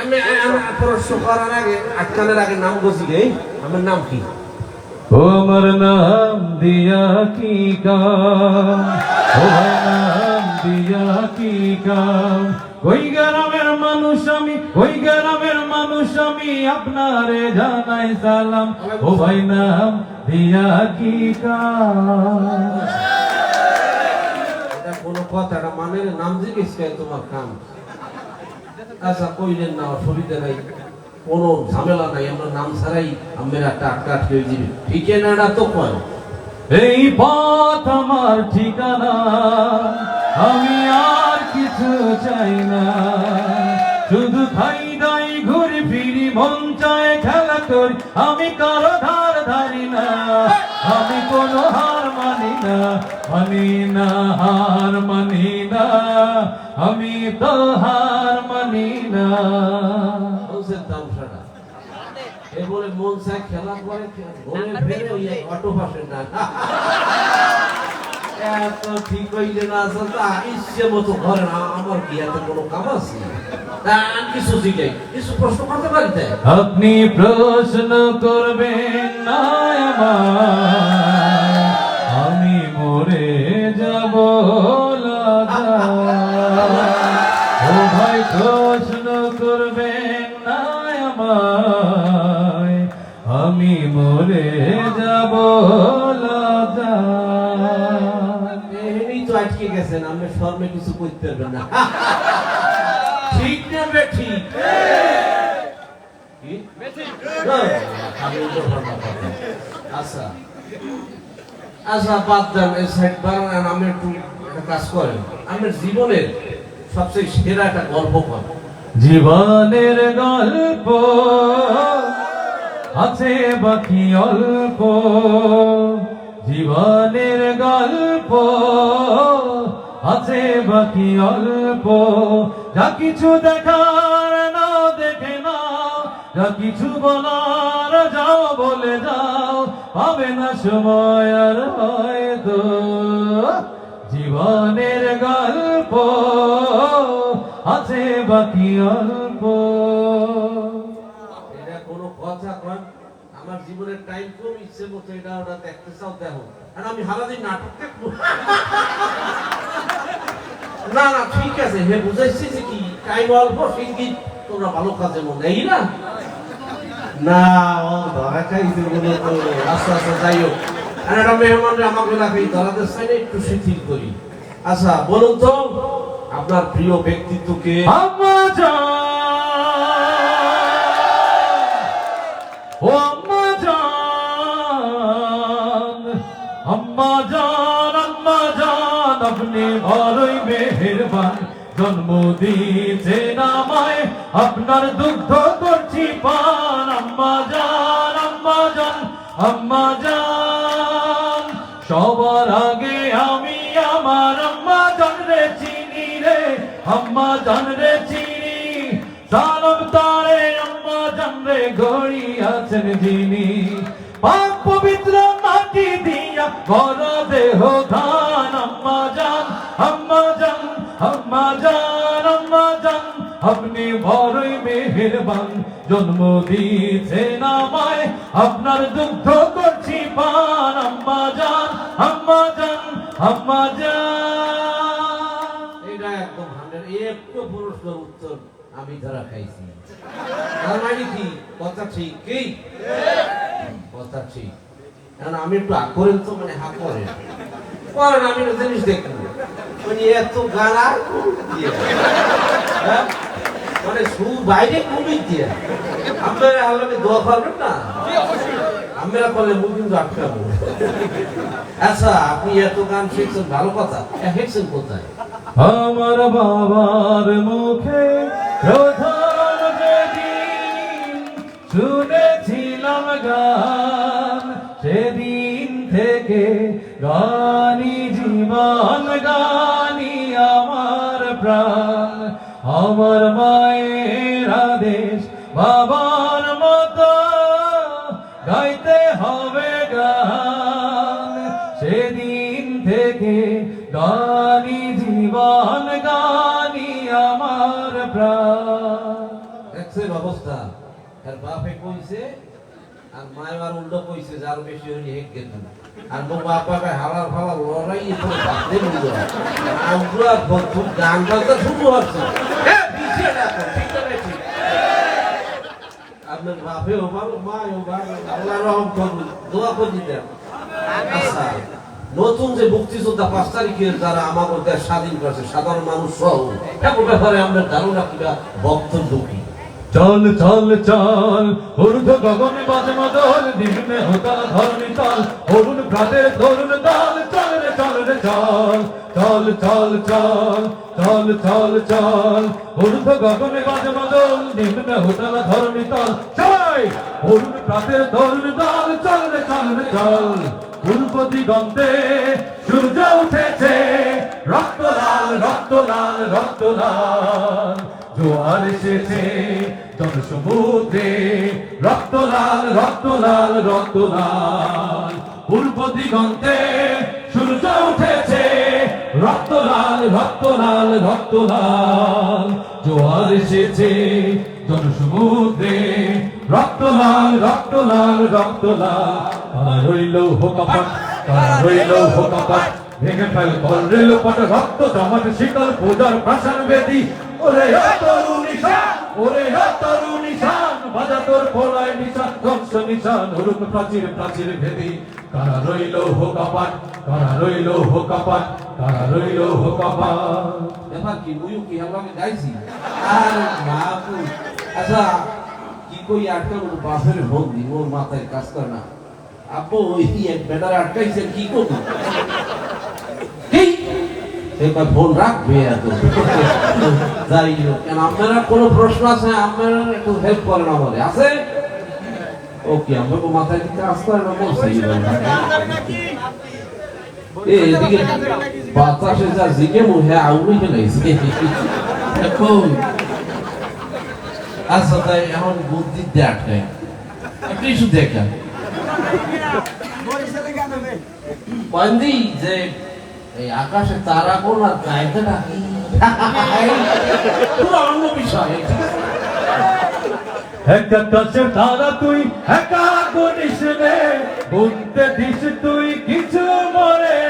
আমি আমি প্রশ্ন করার আগে আটকানের আগে নাম আমার নাম কি? ও আমার নাম দিয়া কি কাম নাম দিয়া কি কাম ওই গ্রামের মানুষ আমি ওই গ্রামের মানুষ আমি আপনারে জানাই সালাম। ও ভাই নাম দিয়া কি কাম কোনো কথা মানে নাম জিজ্ঞেস তোমার কাম। আচ্ছা কইলেন না অসুবিধা নাই, কোনো ঝামেলা নাই, আমরা নাম ছাড়াই আমরা একটা আটকা যাবে ঠিকানাটা তো কয়? এই পথ আমার ঠিকানা, আমি আর কিছু চাই না। শুধু খাই দাই ঘুরি ফিরি, মন চায় খেলা করি আমি কারও ধার ধারি না। আমি কোনো হার মানি না মানি না, হার মানি না। আমি তো হার মানি না। মানুষের তামসাটা। এ মন চায় খেলা করে ঘুরে ফেরে ওই অটো পাশে না। এত ঠিক হইলে না তা ইচ্ছে মতো ঘরে না আমার কি এত কোনো কাম আছে? আমি কিছু জিজ্ঞাই প্রশ্ন করতে পারি তাই? আপনি প্রশ্ন করবেন না আমায়, মরে যাব এমনি তো আটকে গেছেন আমি শর্মে কিছু করতে পারবেন না। ঠিক না বে ঠিক। আচ্ছা। আচ্ছা বাদ দেন এই সাইড বাড়ান আমি একটু একটা কাজ করেন। আমার জীবনের সবচেয়ে সেরা একটা গল্প করেন। জীবনের গল্প। আছে বাকি অল্প, জীবনের গল্প আছে বাকি অল্প। যা কিছু দেখার না দেখে না যা কিছু বলার যাও, বলে যাও, হবে না সময় আর হয়তো। জীবনের গল্প আছে বাকি অল্প। জীবনের টাইম কম ইচ্ছে মতো এটা ওটা দেখতে চাও, দেখো। আর আমি হারাদিন নাটক দেখব। না না, ঠিক আছে, হে, বুঝাইছি যে কি টাইম অল্প ঠিকই তোমরা ভালো কাজে মন, এই না? না, ও, ধরা বলে তো আস্তে আস্তে যাই হোক। আর একটা মেহমান আমাকে এই ধরাদের সাইডে একটু শিথিল করি। আচ্ছা বলুন তো, আপনার প্রিয় ব্যক্তিত্বকে? আম্মা আপনি বড়ই মেহেরবান। জন্ম দিয়েছেন আমায়, আপনার দুগ্ধ করছি পান। আম্মা জান আম্মা জান আম্মা জান সবার আগে আমি আমার আম্মা জান রে চিনি রে, আম্মা জান রে চিনি। সালাম তারে আম্মা জান রে ঘড়ি আছেন যিনি। পাক পবিত্র মাটি দিয়া বড় দেহ ধান আপনি বড়ই মেহেরবান, জন্ম দিয়েছেন আমায় আপনার দুগ্ধ করছি পান, আম্মা জান আম্মা জান আম্মা জান এটা একদম হান্ড্রেড একটু পুরস্কার উত্তর আমি ধরা খাইছি। তার মানে কি? কথা ঠিক কি? কথা ঠিক। কারণ আমি একটু আগ করেন তো মানে হা করেন করেন আমি জিনিস দেখব মানে এত দিয়ে? হ্যাঁ? মানে সুর বাইরে কমই দিয়ে। আপনারা আল্লাহকে দোয়া করবেন না? আমরা করলে মুখ কিন্তু আটকাবো। আচ্ছা আপনি এত গান শিখছেন ভালো কথা। শিখছেন কোথায়? আমার বাবার মুখে প্রথম যেদিন শুনেছিলাম গান সেদিন থেকে গানি জীবন গানি আমার মায়ের আদেশ বাবার মতো গাইতে হবে গান। সেদিন থেকে গানি জীবন, গানি আমার প্রাণ। দেখছেন অবস্থা? আর বাপে কইছে, আর মায়ের আর উল্টো কইছে, যার বেশি হইলে হেক গেল আর মো বাপাকে হালার ফালার লড়াই খুব গান বাজনা শুরু হচ্ছে হ্যাঁ, পিছিয়ে রাখো, ঠিক না বেশি? আপনার নতুন যে মুক্তিযোদ্ধা পাঁচ তারিখে যারা আমাদের দেশ স্বাধীন করেছে সাধারণ মানুষ সহ এমন ব্যাপারে আমরা ধারণা কিনা বক্তব্য কি চল চল চল, ঊর্ধ্ব গগনে বাজে মদল নিম্নে হোতাল ধরণী তল, অরুণ প্রাতের তরুণ দল চল। রে চল চল চল চল চল চল চল চল গগনে বাজে মদল, নিম্নে হোতাল ধরণী তল সবাই অরুণ প্রাতের তরুণ দল, চল রে চল রে, চল। পূর্ব দিগন্তে সূর্য উঠেছে। রক্ত লাল রক্ত লাল রক্ত লাল। জোয়ার এসেছে জন সমুদ্রে। রক্ত লাল রক্ত লাল রক্ত লাল। পূর্ব দিগন্তে সূর্য উঠেছে রক্ত লাল রক্ত লাল রক্ত লাল জোয়ার এসেছে জন সমুদ্রে রক্ত লাল রক্ত লাল রক্ত লাল তারা রইল হোকাপাট তারা রইল হোকাপাট ভেঙে ফেল কল রেল পট রক্ত জমাট শীতল পূজার প্রাসান বেদি ওরে ও তরুণী শান ওরে ও তরুণী শান বাজা তোর পোলায় নিশান ধ্বংস নিশান হুরুক প্রাচীর প্রাচীর ভেদি কারা রইল হোকাপাট কারা রইল হোকাপাট কারা রইল হোকাপাট ব্যাপার কি মুইও কি হামলাকে গাইছি আর বাপু আচ্ছা কি কই আটকা ওর বাপের বন্দি ওর মাথায় কাজ করে না। আপু ওই এক বেটার আটকাইছে, কি করব? এবার ফোন রাখবে এত। যাই হোক আপনারা কোনো প্রশ্ন আছে? আপনারা একটু হেল্প করেন আমাদের আছে? ওকে আমাকে মাথায় কি কাজ করে না বলছে এদিকে বাতাসে যা জিকে মুহে আউড়ে ফেলাইছে এখন আচ্ছা তাই এখন বুদ্ধি দিয়ে আটকায় আপনি একটু দেখেন। বন্দি যে এই আকাশে তারা কোন আর গাইতেটা কি পুরো অন্য বিষয় একা কাছের তারা তুই, একা গুনিস রে গুনতে দিস তুই কিছু মরে।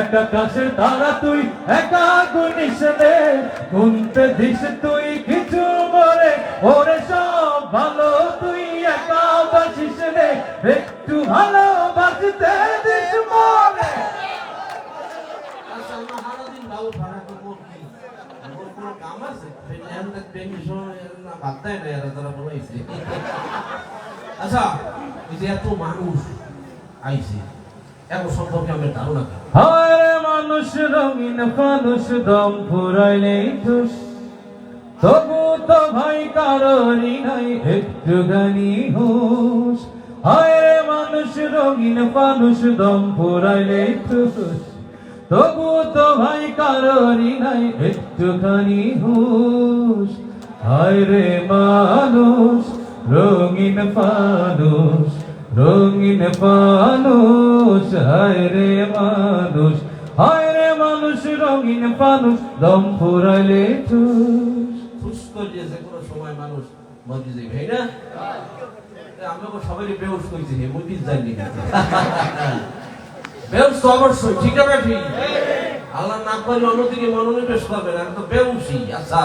একা কাছের তারা তুই, একা গুনিস রে গুনতে দিস তুই কিছু মরে। ওরে সব ভালো, তুই একা বাসিস রে একটু ভালো বাসতে দিস মরে আচ্ছা আমরা সারাদিন বাবু ভাড়া করব কি আমার কোনো কাম আছে ফিনল্যান্ডে পেনশন দেয় না এরা তারা বলেছে আচ্ছা এই যে এত মানুষ আইছে এত সম্পর্কে আমার ধারণা হায় মানুষ রঙিন ফানুষ দম ফুরাইলেই ঠুস তবু তো ভাই কারোরই নাই একটু গানি হুস হায় মানুষ রঙিন ফানুষ দম ফুরাইলেই ঠুস তবু তো ভাই কারোরই নাই, একটুখানি হুস হায় রে মানুষ, রঙিন ফানুষ রঙিন ফানুষ হায় রে মানুষ, হায় রে মানুষ, রঙিন ফানুষ দম ফুরাইলে ঠুস। ফুস করে যে কোনো সময় মানুষ। যাই ভাই না? আমরা সবাই বেউস হে মন্দির যাইনি বেউস তো অবশ্যই, ঠিক আছে ঠিক আল্লাহ না করলে অন্যদিকে মনোনিবেশ করবেন আমি তো বেউসি আচ্ছা।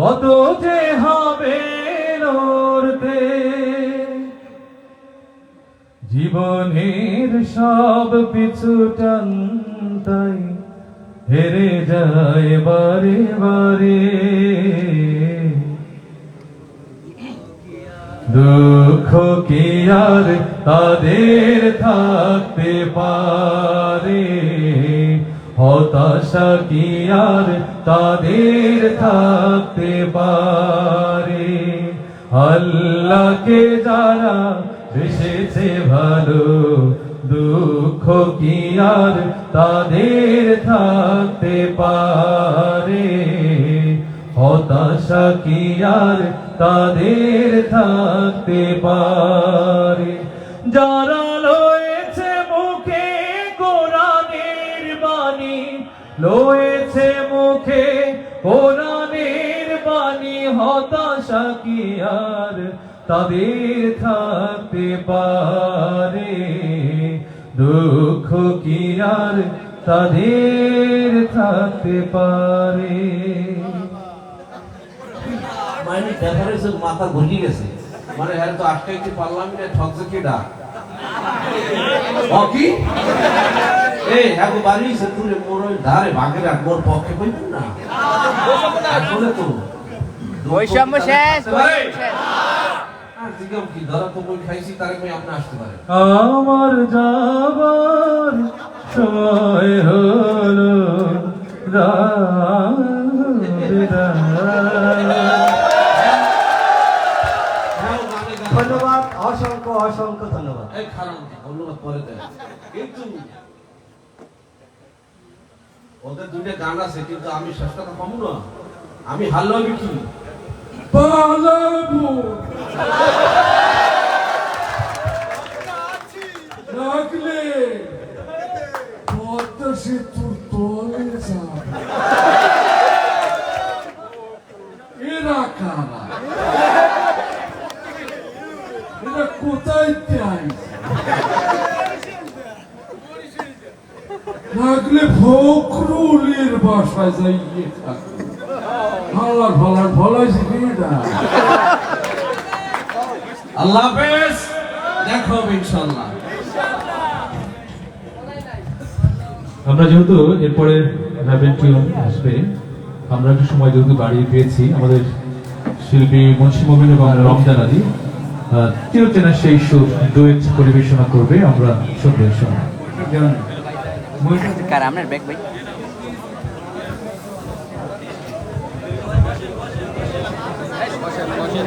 কত হবে লড়তে জীবনের সব পিছু টানতাই হেরে যায় বারে বারে। দুঃখ কি আর তাদের থাকতে পারে? হতাশা কি আর তাদের থাকতে পারে? আল্লাহকে যারা বেসেছে ভালো, দুঃখ কি আর তাদের থাকতে পারে? হতাশা কি আর তাদের থাকতে পারে? যারা লয়েছে মুখে কোরআনের বাণী, হতাশা কি আর? তাদের থাকতে পারে দুঃখ কি আর? তাদের থাকতে পারে। মানে সব মাথা ঘুরি গেছে। মানে হ্যাঁ তো আটকাইতে পারলাম না, ঠকছে ডাক ও কি? এই হ্যাঁ বাড়ি সে তুলে মোর ধারে মোর পক্ষে কইবেন না? আসলে তো বৈষম্য শেষ আমার যাবার সময় হলো ধন্যবাদ অসংখ্য অসংখ্য ধন্যবাদ। ধন্যবাদ পরে কিন্তু ওদের দুইটা গান আছে, কিন্তু আমি শেষ কথা কম না। আমি হারলে হবে কি? কোথায় রাখলে ফখরুলের বাসায় যাইয়ে থাকে। ভালার ভালার ভালাইছে এটা আল্লাহ হাফেজ। দেখো ইনশাআল্লাহ। আমরা যেহেতু এরপরে টিউন আসবে আমরা একটু সময় যেহেতু বাড়িয়ে পেয়েছি আমাদের শিল্পী মুন্সি মবিন এবং রমজান আলী আহ, চিরচেনা সেই সুর ডুয়েট পরিবেশনা করবে আমরা সন্ধ্যের সময় কার আপনার ব্যাগ ভাই? বসেন বসেন